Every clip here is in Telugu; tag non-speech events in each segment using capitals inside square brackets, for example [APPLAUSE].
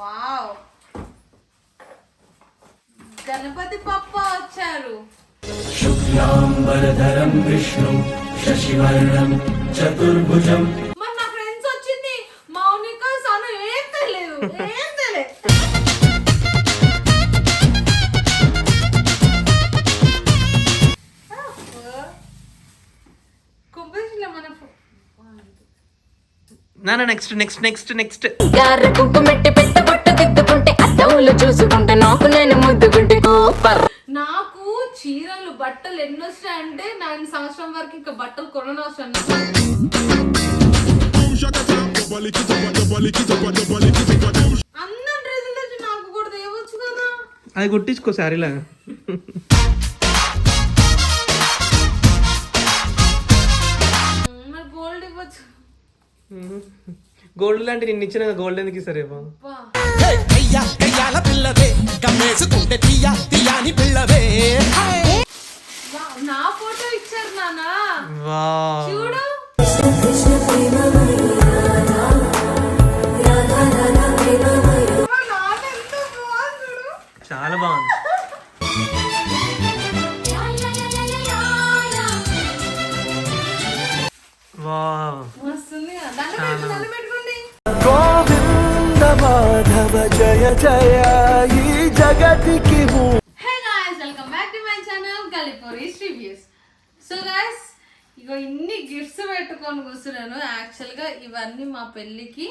వావ్. గణపతి పప్ప వచ్చారు. శుక్లాంబరధరం విష్ణు శశివర్ణం చతుర్భుజం. ఫ్రెండ్స్ వచ్చింది. మౌనిక ఏం తెలియదు. ఏం తెలియదు. నెక్స్ట్ నెక్స్ట్ నెక్స్ట్ నెక్స్ట్ గార కుంకుమెట్టి పెట్ట బొట్టు దిద్దుకుంటే అద్దంలో చూసుకుంటే నాకు నేను ముద్దుకుంటే సూపర్. నాకు చీరలు బట్టలు ఎన్ని వస్తాయంటే నేను సంవత్సరం వరకు ఇంకా బట్టలు కొననవసరం. అందరి డ్రెస్సులు నాకు కూడా తేవచ్చు కదా. అది కుట్టించుకో శారీలాగా మరి గోల్డ్ ఇవ్వచ్చు. గోల్డ్ లాంటి నిన్ను ఇచ్చిన గోల్డ్ ఎందుకు ఇస్తారు కయ్య కయ్యాల పిల్లవే. గమ్మేసుకుంటే తీయ తీయాని పిల్లవే. వా, నా ఫోటో ఇచ్చారు నానా చూడు. చాలా బాగుంది. మాధవ జయ జయ ఈ జగతికి hey guys welcome back to my channel reviews so guys ఇగో ఇన్ని గిఫ్ట్స్ పెట్టుకొని కూర్చున్నాను. యాక్చువల్గా ఇవన్నీ మా పెళ్ళికి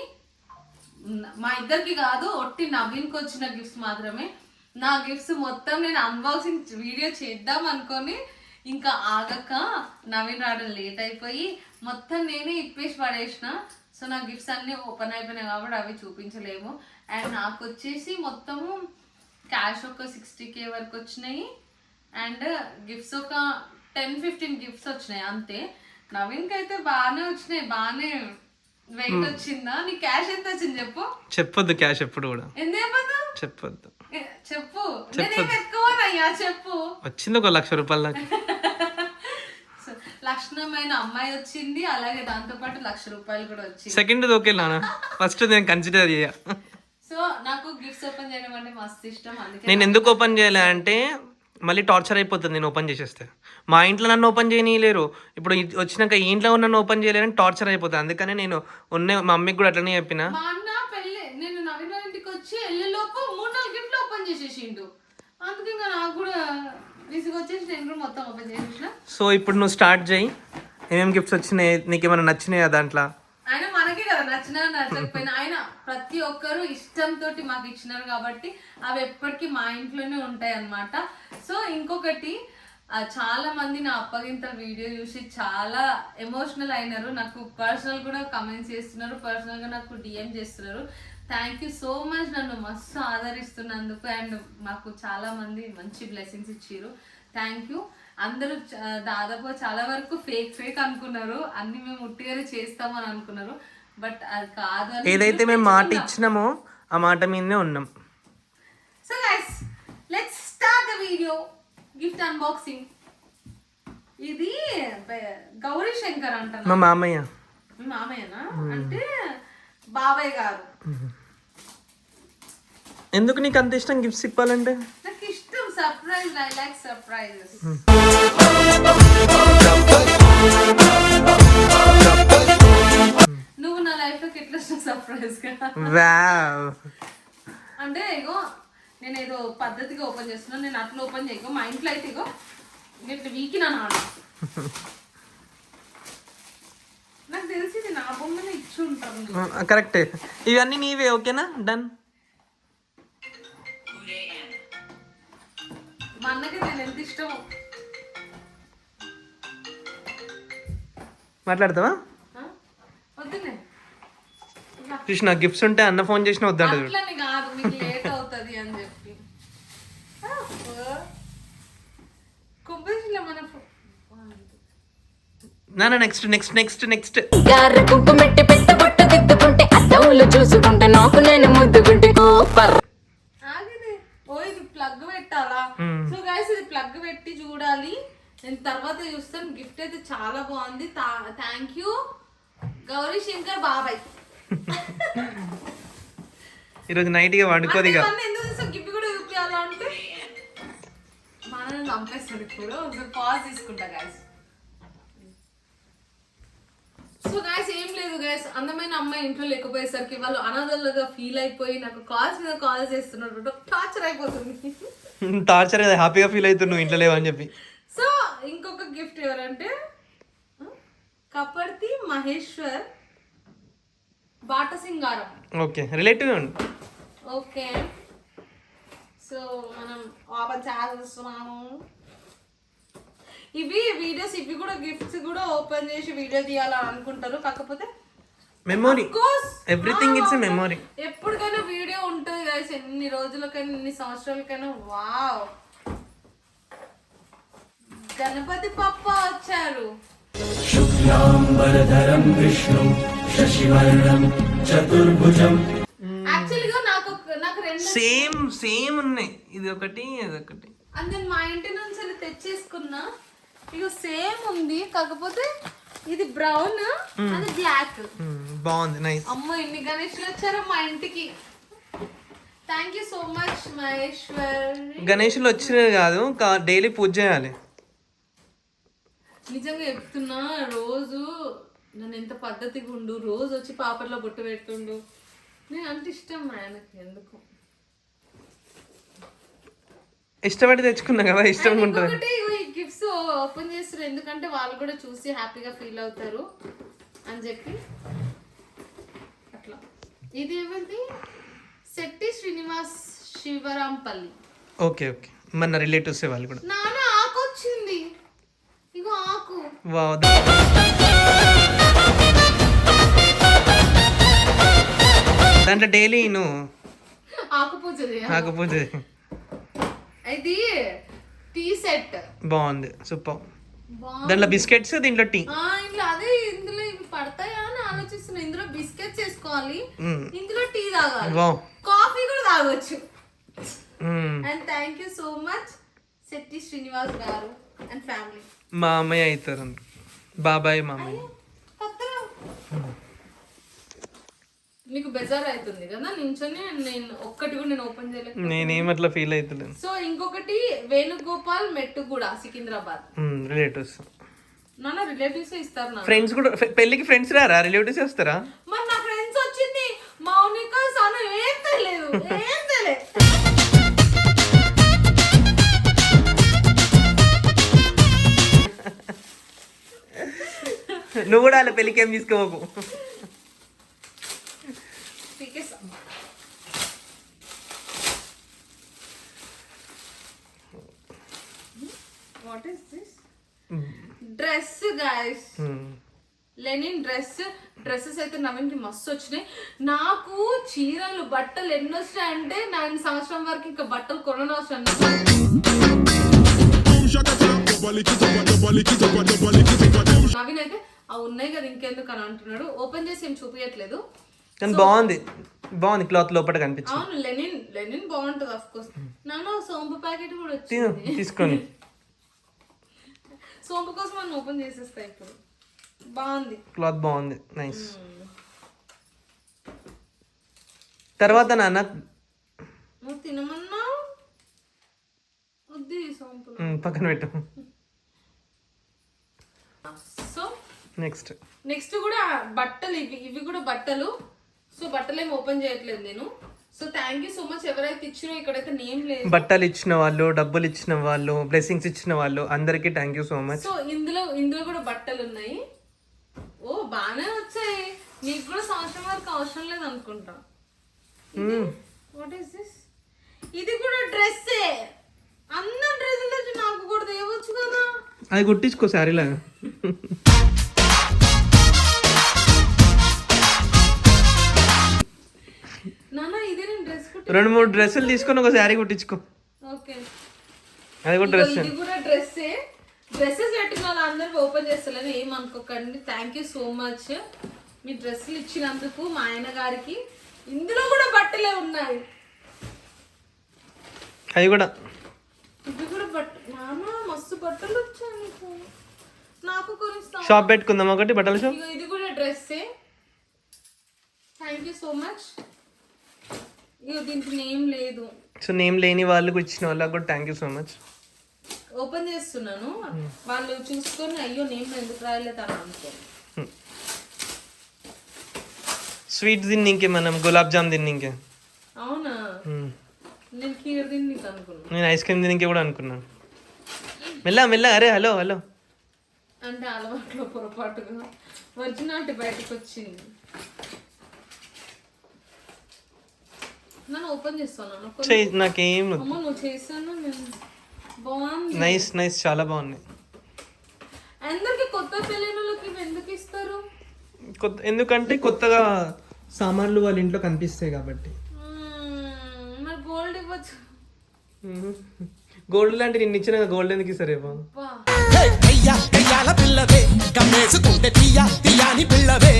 మా ఇద్దరికి కాదు ఒట్టి నవీన్కి వచ్చిన గిఫ్ట్స్ మాత్రమే. నా గిఫ్ట్స్ మొత్తం నేను అన్బాక్సింగ్ వీడియో చేద్దాం అనుకొని ఇంకా ఆగక నవీన్ రావడం లేట్ అయిపోయి మొత్తం నేనే ఇప్పేసి పడేసిన. సో నా గిఫ్ట్స్ అన్నీ ఓపెన్ అయిపోయినాయి కాబట్టి అవి చూపించలేము. అండ్ నాకు వచ్చేసి మొత్తము క్యాష్ ఒక సిక్స్టీ కే వరకు వచ్చినాయి అండ్ గిఫ్ట్స్ ఒక టెన్ ఫిఫ్టీన్ గిఫ్ట్స్ వచ్చినాయి అంతే. నవీన్కి అయితే బాగానే వచ్చినాయి బాగానే వెయిట్ వచ్చిందా? నీ క్యాష్ ఎంత వచ్చింది చెప్పు. చెప్పొద్దు క్యాష్ ఎప్పుడు కూడా. చెప్పదు చెప్పొద్దు. చెప్పు. నేనేం ఎక్కువనయ్యా చెప్పు. వచ్చింది ఒక లక్ష రూపాయల లక్షణమైన అమ్మాయి వచ్చింది అలాగే దాంతో పాటు లక్ష రూపాయలు కూడా వచ్చింది. సెకండ్ ఓకే నాన్న. ఫస్ట్ నేను కన్సిడర్ చేయ. సో నాకు గిఫ్ట్స్ ఓపెన్ చేయడం అంటే మస్తు ఇష్టం అందుకే నేను ఎందుకు ఓపెన్ చేయలే అంటే మళ్ళీ టార్చర్ అయిపోతుంది నేను ఓపెన్ చేసేస్తే. మా ఇంట్లో నన్ను ఓపెన్ చేయనీయలేరు. ఇప్పుడు వచ్చినాక ఈ ఇంట్లో నన్ను ఓపెన్ చేయలేరని టార్చర్ అయిపోతుంది. అందుకనే నేను ఉన్న మా మమ్మీకి కూడా అట్లనే చెప్పిన. మా అన్న పెళ్ళి నేను నవీన్ వాళ్ళ ఇంటికి వచ్చి వెళ్ళేలోపు మూడు నాలుగు గిఫ్ట్లు ఓపెన్ చేసేసిండు. అందుకే ఇంకా నాకు కూడా విసుగు వచ్చేసి నేను కూడా మొత్తం ఓపెన్ చేసేసిన. సో ఇప్పుడు నువ్వు స్టార్ట్ చేయి. ఏమేమి గిఫ్ట్స్ వచ్చినాయి? నీకు ఏమైనా నచ్చినాయా దాంట్లో? ఆయన మనకే కదా నచ్చినా నచ్చకపోయినా. ఆయన ప్రతి ఒక్కరు ఇష్టంతో మాకు ఇచ్చినారు కాబట్టి అవి ఎప్పటికీ మా ఇంట్లోనే ఉంటాయి అన్నమాట సో ఇంకొకటి చాలా మంది నా అప్పగింతల వీడియో చూసి చాలా ఎమోషనల్ అయినారు. నాకు పర్సనల్ కూడా కమెంట్స్ చేస్తున్నారు పర్సనల్గా నాకు డిఎం చేస్తున్నారు. థ్యాంక్ యూ సో మచ్ నన్ను మస్తు ఆదరిస్తున్నందుకు అండ్ మాకు చాలా మంది మంచి బ్లెస్సింగ్స్ ఇచ్చారు థ్యాంక్ యూ. అందరూ దాదాపు చాలా వరకు ఫేక్ ఫేక్ అనుకున్నారు. అన్ని మేము ఉట్టిగానే చేస్తామని అనుకున్నారు. బట్ అది కాదు అని ఏదైతే మేము మాట ఇచ్చినామో ఆ మాట మీదనే ఉన్నాం. So guys let's start the video gift unboxing ఇది గౌరీ శంకర్ మా అంటున్నా మామయ్య. మీ మామయ్యనా? అంటే బాబాయ్ గారు. ఎందుకు నీకు అంత ఇష్టం గిఫ్ట్స్ ఇవ్వాలంటే? నాకు ఇష్టం సర్ప్రైజ్ ఐ లైక్ సర్ప్రైజెస్ నువ్వు నా లైఫ్లోకి ఎట్లా సర్ప్రైజ్ వావ్. అంటే ఇగో నేను ఏదో పద్ధతిగా ఓపెన్ చేస్తున్నా నేను అట్లా ఓపెన్ చేయగో మా ఇంట్లో అయితే ఇగో మీరు వీకి నా నాకు తెలిసి నా బొమ్మనే ఇచ్చి ఉంటాను కరెక్టే. ఇవన్నీ నీవే ఓకేనా? డన్ మా అన్నకి నేను ఎంత ఇష్టమో. మాట్లాడతావా? కృష్ణ గిఫ్ట్స్ ఉంటే అన్న ఫోన్ చేసిన వద్దంట చూడు. అట్లని కాదు మీకు లేట్ అవుతుంది అని చెప్పి. మన నెక్స్ట్ నెక్స్ట్ నెక్స్ట్ నెక్స్ట్ గారె కుంకుమెట్టి పెట్ట బొట్టు దిద్దుకుంటే అద్దంలో చూసుకుంటే నాకు నేను ముద్దుకుంటే సూపర్ ఆగిది ఓ ఇది ప్లగ్ పెట్టాలా సో గైస్ ఇది ప్లగ్ పెట్టి చూడాలి. నేను తర్వాత చూస్తాను. గిఫ్ట్ అయితే చాలా బాగుంది. థ్యాంక్ యూ గౌరీ శంకర్ బాబాయ్. [LAUGHS] ఈరోజు నైట్ ఇక వండుకోదు గిఫ్ట్ కూడా చూపించాలా అంటే మనల్ని చంపేస్తాడు ఇప్పుడు. పాజ్ తీసుకుంటా గాయస్ సో గాయస్ ఏం లేదు గాయస్ అందమైన అమ్మాయి ఇంట్లో లేకపోయేసరికి వాళ్ళు అనాథలుగా ఫీల్ అయిపోయి నాకు కాల్స్ మీద కాల్ చేస్తున్నారు టార్చర్ అయిపోతుంది. [LAUGHS] టార్చర్ కదా హ్యాపీగా ఫీల్ అవుతుంది నువ్వు ఇంట్లో లేవని చెప్పి. సో ఇంకొక గిఫ్ట్ ఎవరంటే Kaparthi Maheshwar Bata Singaram okay relative okay. So మనం ఓపెన్ చేస్తున్నాము. ఇవి వీడియోస్ ఇవి కూడా గిఫ్ట్స్ కూడా ఓపెన్ చేసి వీడియో తీయాలని అనుకుంటారు. కాకపోతే మెమొరీ ఎవ్రీథింగ్ ఇట్స్ మెమొరీ ఎప్పటికైనా వీడియో ఉంటుంది గైస్ ఎన్ని రోజులకైనా ఎన్ని సంవత్సరాలకైనా. వావ్ గణపతి పప్ప వచ్చారు. శుక్లాంబరధరం విష్ణు శశివర్ణం చతుర్భుజం. Hmm. యాక్చువల్గా నాకు నాకు రెండు సేమ్ సేమ్ ఉన్నాయి. ఇది ఒకటి ఇది ఒకటి. అండ్ నేను మా ఇంటి నుంచి తెచ్చేసుకున్నా. ఇక సేమ్ ఉంది. కాకపోతే ఇది బ్రౌన్ అది బ్లాక్. బాగుంది నైస్. అమ్మో ఎన్ని గణేష్లు వచ్చారో మా ఇంటికి? Thank you so much Maheshwar. గణేషులు వచ్చినవి కాదు డైలీ పూజ చేయాలి. నిజంగా చెప్తున్నా రోజు నన్ను ఎంత పద్ధతిగా ఉండు రోజు వచ్చి పాపర్లో బొట్టు పెడుతుండు. నేను అంత ఇష్టం ఆయనకి ఎందుకు? ఇష్టపడి తెచ్చుకున్నా కదా ఇష్టంగా ఉంటుంది. గిఫ్ట్స్ ఓపెన్ చేస్తారు ఎందుకంటే వాళ్ళు కూడా చూసి హ్యాపీగా ఫీల్ అవుతారు అని చెప్పి. అట్లా. ఇది ఏమైంది శెట్టి శ్రీనివాస్ శివరాంపల్లి. Okay okay. మన రిలేటివ్స్ వాళ్ళు కూడా. నాన్న ఆకు వచ్చింది ఇగో ఆకు. వావ్ దాంట్లో డైలీ నువ్వు ఆకు పూజ నాకు పూజ. ఇది టీ సెట్. బాగుంది సూపర్. దాంట్లో బిస్కెట్స్ దీంట్లో టీ. ఆ ఇంట్లో అదే ఇందులో ఇవి పడతాయా అని ఆలోచిస్తున్నా. ఇందులో బిస్కెట్స్ వేసుకోవాలి. ఇందులో టీ తాగాలి. కాఫీ కూడా తాగొచ్చు. And thank you so much Shetty Srinivas garu and family మా అమ్మాయి అవుతారు. బాబాయ్ మా నీకు బెజార్ అవుతుంది కదా నించొని నేను ఒక్కటి కూడా నేను ఓపెన్ చేయలేదు నేనేమట్లా ఫీల్ అవుతలేను సో ఇంకొకటి వేణుగోపాల్ మెట్టుగూడ సికింద్రాబాద్. రిలేటివ్స్ నాన్న రిలేటివ్స్ ఇస్తారు నా ఫ్రెండ్స్ కూడా పెళ్ళికి ఫ్రెండ్స్ రారా? రిలేటివ్స్ వస్తారా? మరి నా ఫ్రెండ్స్ వచ్చింది. మౌనిక సను ఏం తెలియదు ఏం తెలియదు. నువ్వు కూడా వాళ్ళ పెళ్ళికి ఏం తీసుకోవకు what is this dress guys linen dress dresses అయితే నవీన్కి మస్తు వచ్చినాయి. నాకు చీరలు బట్టలు ఎన్ని వచ్చినాయంటే నేను సంవత్సరం వరకు ఇంకా బట్టలు కొననవసరం లేదు. నవీన్ అయితే ఆ ఉన్నాయి కదా ఇంకెందుకు అని అంటున్నాడు. ఓపెన్ చేసి ఏం చూపించట్లేదు కానీ బాగుంది. బాగుంది క్లాత్ లోపల కనిపించింది. అవును లెనిన్ లెనిన్ బాగుంటుంది అఫ్ కోర్స్ నాన్న సోంపు ప్యాకెట్ కూడా వచ్చింది. తీసుకొని. [LAUGHS] సోంపు కోసం మనం ఓపెన్ చేసేస్తా ఇప్పుడు. బాగుంది. క్లాత్ బాగుంది. నైస్. తర్వాత నాన్న? నువ్వు తినమన్నా వద్దు ఉమ్, పక్కన పెట్టు. So next. నెక్స్ట్ కూడా బట్టలు ఇవి ఇవి కూడా బట్టలు. సో బట్టలు ఏమి ఓపెన్ చేయట్లేదు నేను. So thank you so much ఎవరైతే ఇచ్చిరో ఇక్కడైతే నేమ్ లేదు. బట్టలు ఇచ్చిన వాళ్ళు డబ్బులు ఇచ్చిన వాళ్ళు బ్లెస్సింగ్స్ ఇచ్చిన వాళ్ళు అందరికీ thank you so much so ఇందులో ఇందులో కూడా బట్టలు ఉన్నాయి. ఓ బాగానే వచ్చాయి. నీకు కూడా సంవత్సరం వరకు అవసరం లేదు అనుకుంటా. వాట్ ఈస్ దిస్ ఇది కూడా డ్రెస్సే అందరు వచ్చి నాకు కూడా తేవచ్చు కదా. అది కుట్టించుకో శారీలాగా [LAUGHS] రెండు మూడు డ్రెస్సులు తీసుకొని ఒక శారీ కుట్టించుకో. ఓకే. అది కూడా డ్రెస్ ఇది కూడా డ్రెస్సే డ్రెస్సెస్ పెట్టిన వాళ్ళందరూ ఓపెన్ చేస్తలేను ఏం అనుకోకండి. థ్యాంక్ యూ సో మచ్ మీ డ్రెస్సులు ఇచ్చినందుకు మా ఆయన గారికి ఇందులో కూడా బట్టలే ఉన్నాయి. అవి కూడా. ఇవి కూడా బట్ట నాన్న మస్తు బట్టలు వచ్చాయి నీకు. కొనిస్తాను షాప్ పెట్టుకుందాం ఒకటి బట్టల షాప్ ఇది కూడా డ్రెస్సే థ్యాంక్ యూ సో మచ్ దీనికి నేమ్ లేదు. సో నేమ్ లేని వాళ్ళు కూడా ఇచ్చిన వాళ్ళకి కూడా thank you so much open చేస్తున్నాను. వాళ్ళు చూసుకొని అయ్యో నేమ్ ఎందుకు రాయలేదు? అని అనుకో. స్వీట్ తిన్నింకే మనం గులాబ్ జామ్ తిన్నింకే అవునా? మ్మ్. నేను కీర్ దీన్ని నీకు అనుకున్నా. నేను ఐస్ క్రీమ్ తినికే కూడా అనుకున్నాను మెల్ల మెల్ల అరే హలో హలో అంటే అలవాట్లో పొరపాటుగా. ఒరిజినాలిటీ బయటకు వచ్చింది చెయ్యి నాకేం నైస్ నైస్ చాలా బాగున్నాయి అందరికి కొత్త పెళ్ళిళ్ళకి ఎందుకు ఇస్తారు? కొత్త ఎందుకంటే కొత్తగా సామాన్లు వాళ్ళ ఇంట్లో కనిపిస్తాయి కాబట్టి. మరి గోల్డ్ ఇవ్వచ్చు. గోల్డ్ లాంటి నిన్న ఇచ్చిన గోల్డ్ ఎందుకు కయ్యా కయ్యాల పిల్లవే కమ్మేసుకుంటే తీయా తీయాని పిల్లవే.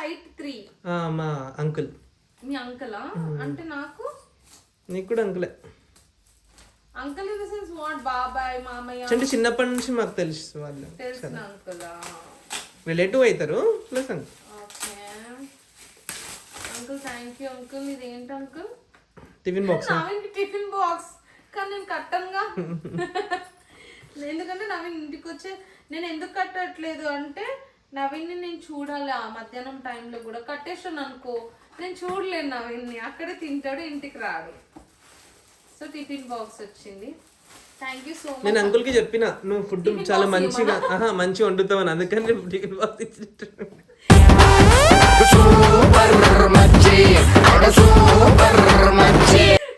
Site three. మా అంకుల్. మీ అంకలా? అంటే నాకు? నీకు కూడా అంకులే. Uncle in the sense what? బాబాయ్ మామయ్య? అంటే చిన్నప్పటి నుంచి మాకు తెలుసు వాళ్ళు. తెలిసిన అంకులా? రిలేటివ్ అవుతారు plus uncle. Okay. Uncle thank you uncle. ఇది ఏంటి uncle? Tiffin box. Naveen tiffin box. కానీ నేను కట్టనుగా. [LAUGHS] ఎందుకంటే నవీన్ ఇంటికి వచ్చే నేను ఎందుకు కట్టట్లేదు అంటే నవీన్ని నేను చూడాలి ఆ మధ్యాహ్నం టైంలో కూడా. కట్టేసాను అనుకో. నేను చూడలేను నవీన్ని. అక్కడే తింటాడు ఇంటికి రాడు. సో టిఫిన్ బాక్స్ వచ్చింది. థ్యాంక్ యూ సో నేను మచ్ అంకుల్కి చెప్పిన నువ్వు ఫుడ్ చాలా మంచిగా ఆహా మంచిగా వండుతావు అని అందుకని టిఫిన్ బాక్స్ ఇచ్చినట్టు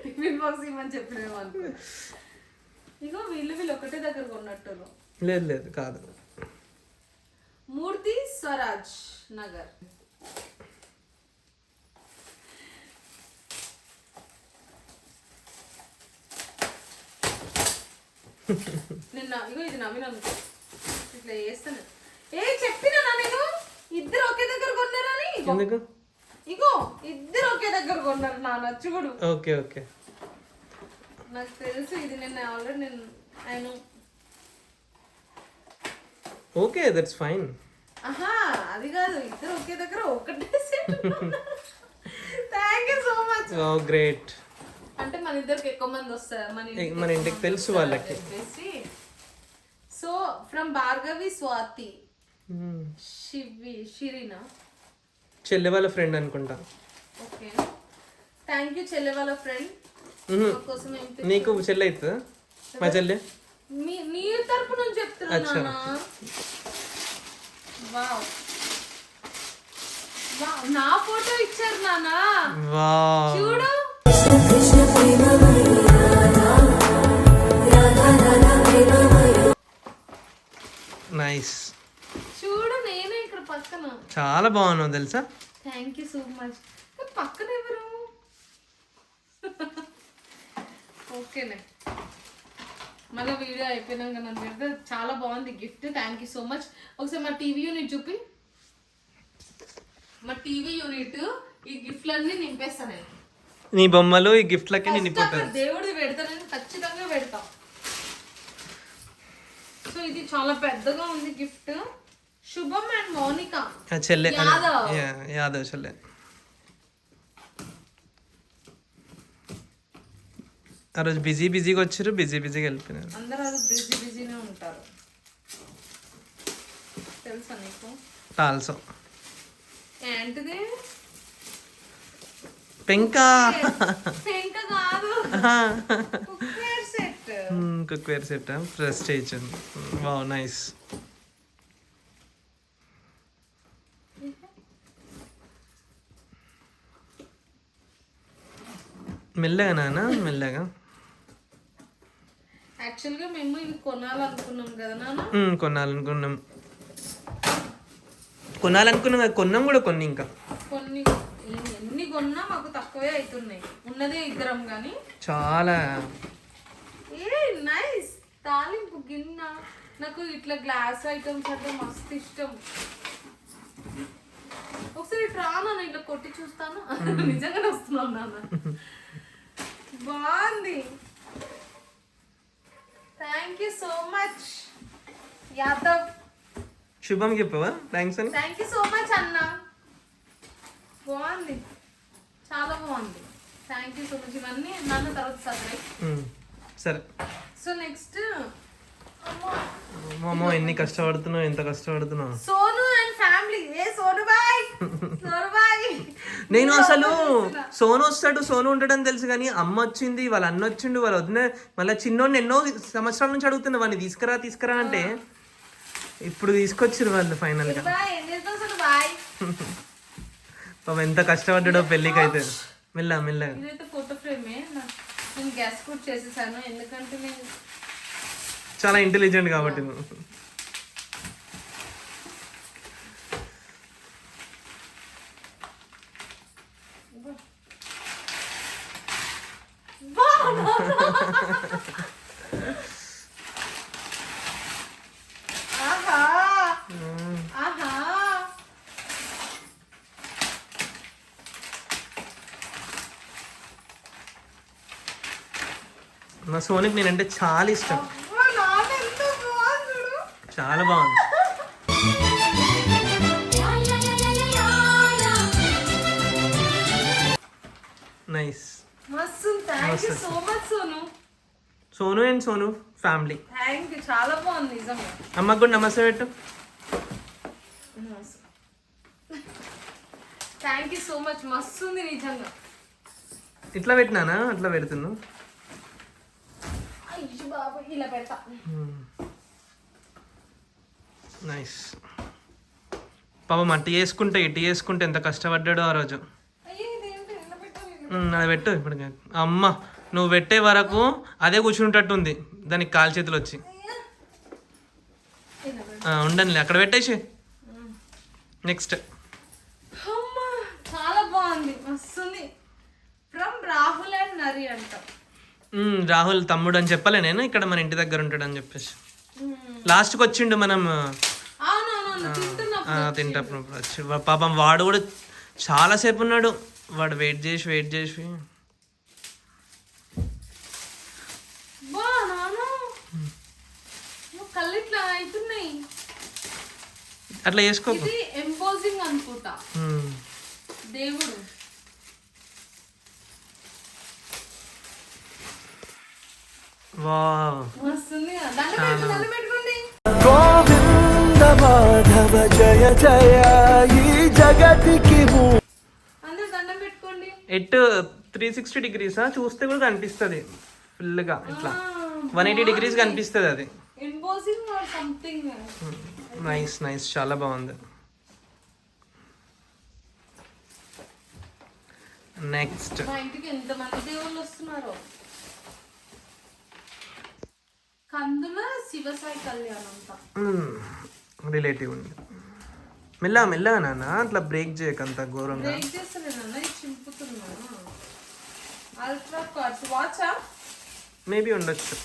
టిఫిన్ బాక్స్ అనుకో. ఇగో వీళ్ళు వీళ్ళు ఒకటే దగ్గర కొన్నట్టు లేదు లేదు కాదు. మూర్తి స్వరాజ్ నగర్. నిన్న ఇగో ఇది అనుకో ఇట్లా చేస్తాను. ఏ చెప్పినా నేను? ఇద్దరు ఒకే దగ్గర కొన్నారని? ఇగో. ఎందుకు? ఇగో ఇద్దరు ఒకే దగ్గర కొన్నారు నా నచ్చుగుడు. Okay okay. నాకు తెలుసు ఇది నిన్న ఆల్రెడీ నేను ఆయన ఓకే దట్స్ ఫైన్ ఆహా అది కాదు ఇద్దరు ఒకే దగ్గర ఒకటే set thank you so much oh great అంటే మన ఇద్దరికి ఎక్కువ మంది వస్తారు మన ఇంటికి మన ఇంటికి తెలుసు వాళ్ళకి. సో ఫ్రమ్ భార్గవి స్వాతి శివి షిరీనా చెల్లె వాళ్ళ ఫ్రెండ్ అనుకుంటా. ఓకే థ్యాంక్ యూ చెల్లె వాళ్ళ ఫ్రెండ్ తె- నీకు చెల్లె అవుతుందా మా చెల్లె? మీ తరపు నుంచి చెప్తున్నా వావ్. వావ్ నా ఫోటో ఇచ్చారు నానా వా చూడు. నైస్. చూడు నేనే ఇక్కడ పక్కన. చాలా బాగున్నావు తెలుసా? థ్యాంక్ యూ సో మచ్ పక్కన ఎవరు? [LAUGHS] ఓకేనే మళ్ళీ వీడియో అయిపోయినాక నన్ను పెడితే చాలా బాగుంది gift. Thank you so much ఒకసారి మా టీవీ యూనిట్ చూపి. మా టీవీ యూనిట్ ఈ గిఫ్ట్లన్నీ నింపేస్తాను నేను. నీ బొమ్మలు ఈ గిఫ్ట్లకి అక్కడ దేవుడిది పెడతానని ఖచ్చితంగా పెడతా. సో ఇది చాలా పెద్దగా ఉంది గిఫ్ట్. శుభం అండ్ మౌనిక. చెల్లె యాదవ్. యాదవ్ చెల్లె. ఆ రోజు బిజీ బిజీగా వచ్చారు బిజీ బిజీగా వెళ్ళిపోయినారు. అందరూ అది బిజీ బిజీనే ఉంటారు. తెలుసా నీకు? ఆల్సో ఏంటిది? పెంకా. పెంక కాదు. Cookware set. Cookware set Prestige. Wow nice. మెల్లగా నాన్న మెల్లగా. యాక్చువల్గా మేము ఇవి కొనాలనుకున్నాం కదా నాన్న? కొనాలనుకున్నాం. కొనాలనుకున్నాం కదా, కొన్నాం కూడా కొన్ని ఇంకా. కొన్ని. ఎన్ని కొన్నా మాకు తక్కువే అవుతున్నాయి ఉన్నదే ఇద్దరం కానీ చాలా. ఏ నైస్. తాలింపు గిన్నె. నాకు ఇట్లా గ్లాస్ ఐటమ్స్ అంటే మస్తు ఇష్టం. ఒకసారి ఇట్లా రా నాన్న ఇట్లా కొట్టి చూస్తాను. నిజంగానే వస్తున్నాను నాన్న. బాగుంది. Thank you so much Yadav Shubham చెప్పవా? థ్యాంక్స్ అని? థ్యాంక్ యూ సో మచ్ అన్న బాగుంది. చాలా బాగుంది. థ్యాంక్ యూ సో మచ్ ఇవన్నీ నన్ను తర్వాత ఉమ్, సరే. సో నెక్స్ట్ అమ్మో ఎన్ని కష్టపడుతున్నావు ఎంత కష్టపడుతున్నావు? Sonu and family. A Sonu bye? Sonu bye. నేను అసలు సోను వస్తాడు సోను ఉంటాడని తెలుసు కానీ అమ్మ వచ్చింది వాళ్ళ అన్న వచ్చిండు వాళ్ళ వదిన మళ్ళీ చిన్నోడిని ఎన్నో సంవత్సరాల నుంచి అడుగుతున్నా వాడిని తీసుకురా తీసుకురా అంటే ఇప్పుడు తీసుకొచ్చారు వాళ్ళు ఫైనల్గా పాపం ఎంత కష్టపడ్డాడో పెళ్ళికి అయితే మెల్ల మెల్లగా. ఫోటో ఫ్రేమే. నేను గ్యాస్ కూడా చేసేసాను. ఎందుకంటే నేను చాలా ఇంటెలిజెంట్ కాబట్టి. నువ్వు. నా సోనికి నేనంటే చాలా ఇష్టం అబ్బా, నాన్న ఎంత బాగుంది చూడు. చాలా బాగుంది. Nice Sonu. Sonu and Sonu family. చాలా బాగుంది అమ్మకు కూడా నమస్తే పెట్టు. థ్యాంక్ యూ సో మచ్ మస్తు ఉంది నిజంగా. ఇట్లా పెట్టినానా? అట్లా పెడుతున్నావు? ఇలా పెడతా. నైస్ పాపం అట్టు చేసుకుంటే ఇటు చేసుకుంటే ఎంత కష్టపడ్డాడో ఆ రోజు. అది పెట్టు ఇప్పుడు అమ్మ నువ్వు పెట్టే వరకు అదే కూర్చుంటట్టుంది దానికి కాలు చేతులు వచ్చి. ఉండనులే అక్కడ పెట్టేసి. నెక్స్ట్ చాలా బాగుంది. మస్తుంది. ఫ్రమ్ రాహుల్ అండ్ నరి అంట. రాహుల్ తమ్ముడు అని చెప్పలే నేను ఇక్కడ మన ఇంటి దగ్గర ఉంటాడు అని చెప్పేసి లాస్ట్కి వచ్చిండు మనం తింటప్పుడు వచ్చి. పాపం వాడు కూడా చాలాసేపు ఉన్నాడు. వాడు వెయిట్ చేసి వెయిట్ చేసి. అట్లా చేసుకో. ఎంపోజింగ్ అనుకుంటా. దేవుడు. వస్తుంది మాధవ జయ జయ ఈ జగతికి మూ అందరు దండం పెట్టుకోండి. ఎట్ త్రీ సిక్స్టీ డిగ్రీసా చూస్తే కూడా కనిపిస్తుంది. ఫుల్గా ఇట్లా. వన్ ఎయిటీ డిగ్రీస్ కనిపిస్తుంది అది. నైస్ నైస్ చాలా బాగుంది. నెక్స్ట్ కందుల శివసాయి కళ్యాణం రిలేటివ్ ఉంది. మెల్లగా మెల్లగా నాన్న అట్లా బ్రేక్ చేయకంత ఘోరంగా. మేబీ ఉండొచ్చు.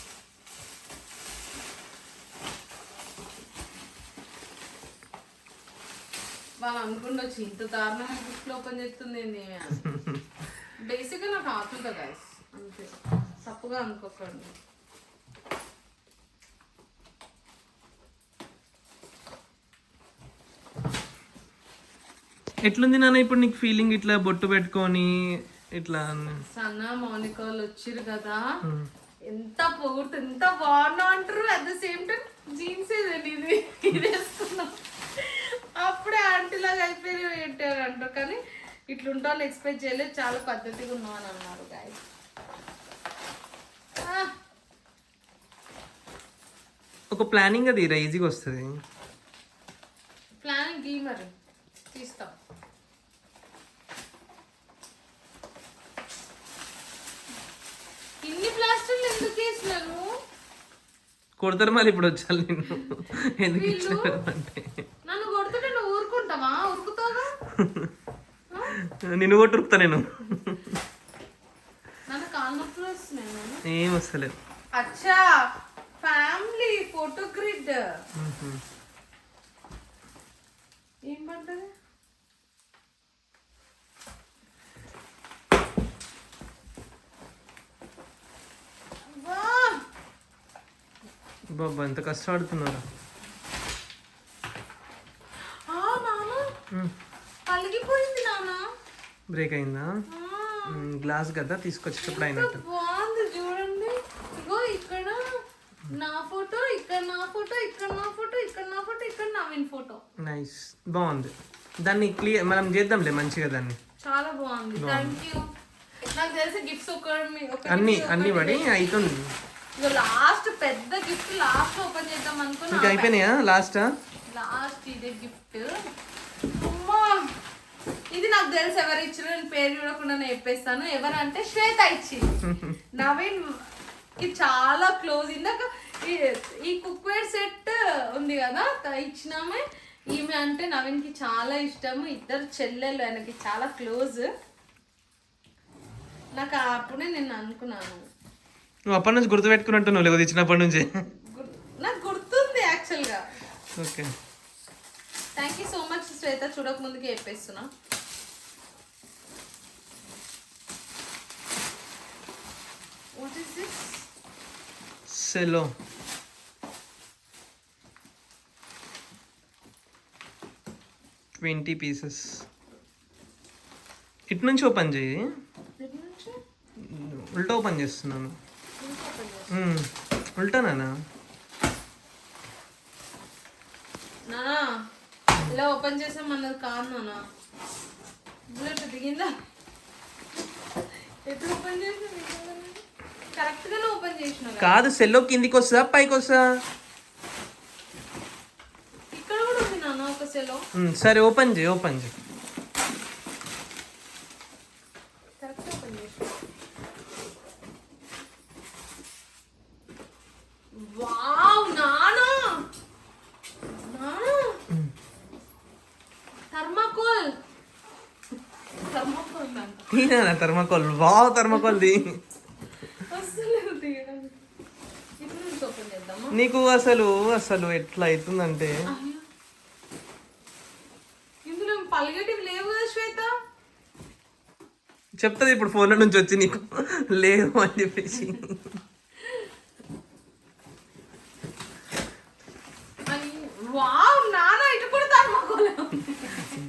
వాళ్ళు అనుకుండొచ్చు ఇంత దారుణంగా గిఫ్ట్ ఓపెన్ చేస్తుంది బేసిక్గా [LAUGHS] నాకు గైస్ అంతే. తప్పుగా అనుకోకండి. ఎట్లుంది నాన్న ఇప్పుడు నీకు ఫీలింగ్ ఇట్లా బొట్టు పెట్టుకొని ఇట్లా? సన్న మౌనిక వాళ్ళు వచ్చిర్రు కదా. ఎంత పొగుడుతూ ఎంత బాగున్నావు అంటారు. At the same time jeans ఏదండి ఇది ఇది వేసుకున్నాం. అప్పుడే ఆంటీ లాగా అయిపోయి పెట్టారు అంటారు కానీ ఇట్లుంటా వాళ్ళు ఎక్స్పెక్ట్ చేయలేదు. చాలా పద్ధతిగా ఉన్నావు అని అన్నారు గాయ ఒక ప్లానింగ్ అది ఈజీగా వస్తుంది. ప్లాన్ గీ మరి. తీస్తాం ఇన్ని ప్లాస్టర్లు ఎందుకు వేసినారు కొడతారు మళ్ళీ ఇప్పుడు వచ్చాను నేను ఎందుకు వీళ్ళు- ఇచ్చారు అంటే? నన్ను కొడుతుంటే నువ్వు ఊరుకుంటావా? నిన్ను కొట్టి ఉరుకుతా నేను. ఏం వస్తలేదు. అచ్చా ఫ్యామిలీ ఫోటో గ్రిడ్ ఏం పడ్డది బాబా ఎంత కష్టపడుతున్నారు? పలిగిపోయింది నాన్న. బ్రేక్ అయిందా? గ్లాస్ కదా తీసుకొచ్చేటప్పుడు అయినట్టు బాగుంది చూడండి. ఇగో ఇక్కడ నా ఫోటో ఇక్కడ నా ఫోటో ఇక్కడ నా ఫోటో ఇక్కడ నా ఫోటో ఇక్కడ నవీన్ ఫోటో. నైస్ బాగుంది. దాన్ని క్లియర్ మనం చేద్దాంలే మంచిగా దాన్ని. చాలా బాగుంది. థ్యాంక్ యూ నాకు తెలిసి గిఫ్ట్స్ ఒక అన్ని అన్ని పడి అవుతుంది ఇగో లాస్ట్ పెద్ద గిఫ్ట్ లాస్ట్ ఓపెన్ చేద్దాం ఇంకా అనుకున్నా అయిపోయినాయా? లాస్ట్ లాస్ట్ ఇదే గిఫ్ట్ అమ్మా! ఇది నాకు తెలుసు ఎవరు ఇచ్చారో నేను పేరు చూడకుండా నేను చెప్పేస్తాను. ఎవరంటే శ్వేత ఇచ్చింది. [LAUGHS] నవీన్కి చాలా క్లోజ్ ఇందాక ఈ- కుక్వేర్ సెట్ ఉంది కదా ఇచ్చినామే. ఈమె అంటే నవీన్కి చాలా ఇష్టము. ఇద్దరు చెల్లెలు ఆయనకి చాలా క్లోజ్ నాకు అప్పుడే నేను అనుకున్నాను. నువ్వు అప్పటి నుంచి గుర్తుపెట్టుకున్నట్టు నువ్వు లేకపోతే ఇచ్చినప్పటి నుంచి? నాకు గుర్తుంది యాక్చువల్గా okay. Thank you so much Shweta. చూడక ముందుకే చెప్పేస్తున్నా. What is this Cello twenty pieces ఇటు నుంచి ఓపెన్ చేయి. ఉల్టా ఓపెన్ చేస్తున్నాను. ఉల్టానా నానా? ఇలా ఓపెన్ చేసాం అన్నది కాదు నానా. బుల్లెట్ దిగిందా? ఎప్పుడు ఓపెన్ చేసిన కరెక్ట్ గానే ఓపెన్ చేసిన కాదు. సెల్లో కిందికి వస్తుందా పైకి వస్తుందా? ఇక్కడ కూడా ఉంది నాన్న ఒక సెలో మ్మ్, సరే ఓపెన్ చేయి ఓపెన్ చేయి కరెక్ట్ ఓపెన్ చేసిన వావ్ నానా నానా థర్మాకోల్ థర్మాకోల్ అంట తీనా థర్మాకోల్ వావ్ థర్మాకోల్ ది అస్సలు తీయడం. ఇప్పుడు నుంచి ఓపెన్ చేద్దామా? నీకు అసలు అసలు ఎట్లా అవుతుందంటే? చెప్తుంది ఇప్పుడు ఫోన్ల నుంచి వచ్చి నీకు. లేవు అని చెప్పేసి.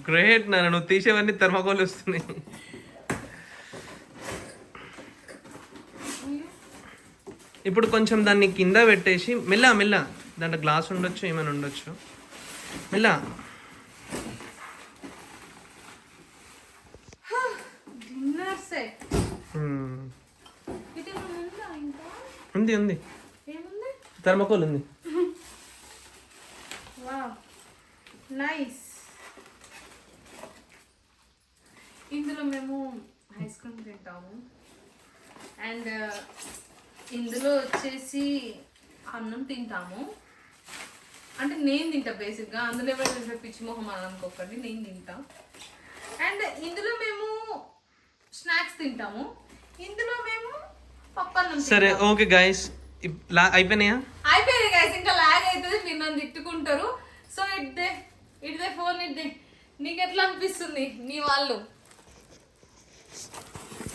గ్రేట్ నాన్న నువ్వు తీసేవన్నీ థర్మాకోల్ వస్తున్నాయి. ఇప్పుడు కొంచెం దాన్ని కింద పెట్టేసి మెల్ల మెల్ల. దాంట్లో గ్లాస్ ఉండొచ్చు ఏమైనా ఉండొచ్చు. మెల్ల. ఉందా ఉంది థర్మాకోల్ ఉంది. నైస్. ఇందులో మేము ఐస్ క్రీమ్ తింటాము. అండ్ ఇందులో వచ్చేసి అన్నం తింటాము. అంటే నేను తింటా బేసిక్గా. అందులో ఎవరైనా పిచ్చి మొహం అని అనుకోకండి నేను తింటా. అండ్ ఇందులో మేము స్నాక్స్ తింటాము. ఇందులో మేము పప్పన్నం సరే. ఓకే గాయస్ అయిపోయినాయా? అయిపోయింది గైస్. ఇంకా లాగ్ అవుతుంది. మీరు నన్ను తిట్టుకుంటారు. సో ఇట్దే ఇట్దే ఫోన్ ఇట్దే నీకు ఎట్లా అనిపిస్తుంది? నీ వాళ్ళు.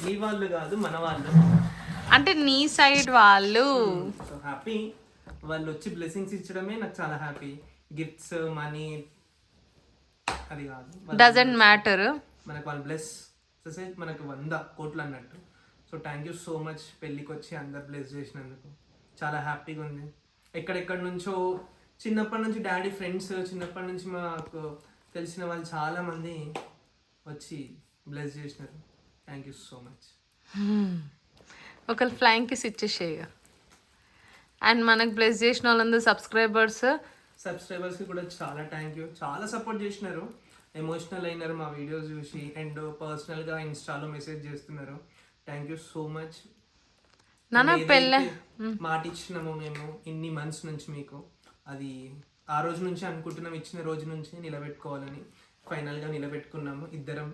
నీ వాళ్ళు కాదు మన వాళ్ళు. అంటే నీ సైడ్ వాళ్ళు సో హ్యాపీ వాళ్ళు వచ్చి బ్లెస్సింగ్స్ ఇచ్చడమే నాకు చాలా హ్యాపీ గిఫ్ట్స్ మనీ అది కాదు. డజంట్ మ్యాటర్ మనకు వాళ్ళు బ్లెస్ చేసే మనకు వంద కోట్లు అన్నట్టు. So thank you so much పెళ్ళికి వచ్చి అందరు బ్లెస్ చేసినందుకు. చాలా హ్యాపీగా ఉంది. ఎక్కడెక్కడి నుంచో చిన్నప్పటి నుంచి డాడీ ఫ్రెండ్స్ చిన్నప్పటి నుంచి మాకు తెలిసిన వాళ్ళు చాలా మంది వచ్చి బ్లెస్ చేసినారు. థ్యాంక్ యూ సో మచ్ ఒకరు ఫ్లైంగ్ కిస్ ఇచ్చేసేయ అండ్ మనకు బ్లెస్ చేసిన వాళ్ళందరూ సబ్స్క్రైబర్స్ సబ్స్క్రైబర్స్కి కూడా చాలా థ్యాంక్ యూ చాలా సపోర్ట్ చేసినారు. ఎమోషనల్ అయినారు మా వీడియోస్ చూసి అండ్ పర్సనల్గా ఇన్స్టాలో మెసేజ్ చేస్తున్నారు. థ్యాంక్ యూ సో మచ్ నాన్న పెళ్ళ మాట ఇచ్చినాము మేము ఇన్ని మంత్స్ నుంచి మీకు. అది ఆ రోజు నుంచి అనుకుంటున్నాం ఇచ్చిన రోజు నుంచి నిలబెట్టుకోవాలని. ఫైనల్గా నిలబెట్టుకున్నాము. ఇద్దరం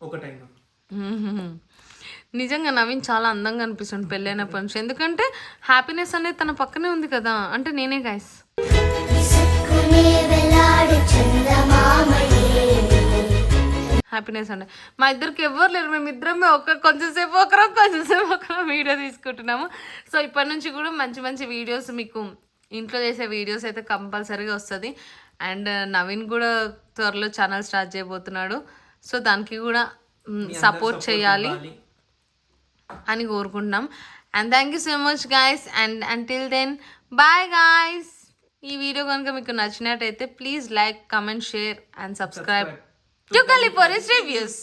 ఒకటైనాం నిజంగా నవీన్ చాలా అందంగా అనిపిస్తుంది పెళ్ళైనప్పటి నుంచి. ఎందుకంటే హ్యాపీనెస్ అనేది తన పక్కనే ఉంది కదా. అంటే నేనే గాయస్ హ్యాపీనెస్ అండి మా ఇద్దరికి ఎవ్వరు లేరు. మేము ఇద్దరమే ఒక కొంచెంసేపు ఒకరం కొంచెంసేపు ఒకరం వీడియో తీసుకుంటున్నాము. సో ఇప్పటి నుంచి కూడా మంచి మంచి వీడియోస్ మీకు ఇంట్లో చేసే వీడియోస్ అయితే కంపల్సరీగా వస్తుంది. అండ్ నవీన్ కూడా త్వరలో ఛానల్ స్టార్ట్ చేయబోతున్నాడు. సో దానికి కూడా సపోర్ట్ చేయాలి. అని కోరుకుంటున్నాం. And thank you so much guys and until then bye guys ఈ వీడియో కనుక మీకు నచ్చినట్టయితే please like comment share and subscribe to కలిపోరిస్ reviews